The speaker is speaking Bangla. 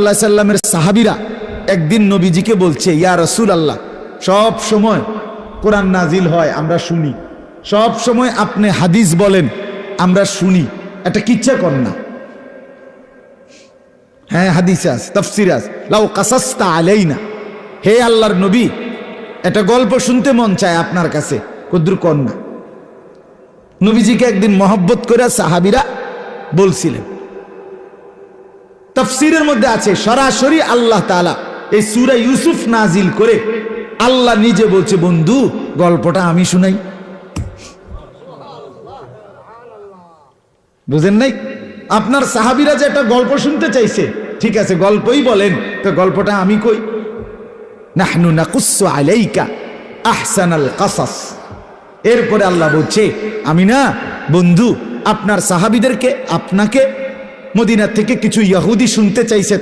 আল্লাহ সাল্লামের সাহাবিরা একদিন নবীজিকে বলছে, ইয়া রসুল আল্লাহ সব সময় কোরআন নাজিল হয়, আমরা শুনি। সব সময় আপনি হাদিস বলেন, আমরা শুনি। এটা কিচ্ছা কর না। হ্যাঁ হাদিস আস তফসির আস লাউ কাসাস্তা আলেই না হে আল্লাহর নবী, এটা গল্প শুনতে মন চায় আপনার কাছে, কদ্রু কর না। নবীজিকে একদিন মহব্বত করে সাহাবিরা বলছিলেন তফসিরের মধ্যে আছে, সরাসরি আল্লাহ তালা এই সুরা ইউসুফ নাজিল করে আল্লাহ নিজে বলছে, বন্ধু, গল্পটা আমি শুনাই। বুঝেন নাই? আপনার সাহাবিরা যে একটা গল্প শুনতে চাইছে, ঠিক আছে, গল্পই বলেন, তো গল্পটা আমি কই? নাহনু নাকুসু আলাইকা কাসাস। এরপরে আল্লাহ বলছে, আমি না, বন্ধু, আপনার সাহাবিদেরকে, আপনাকে মদিনা থেকে কিছু ইয়াহুদি শুনতে চাইছে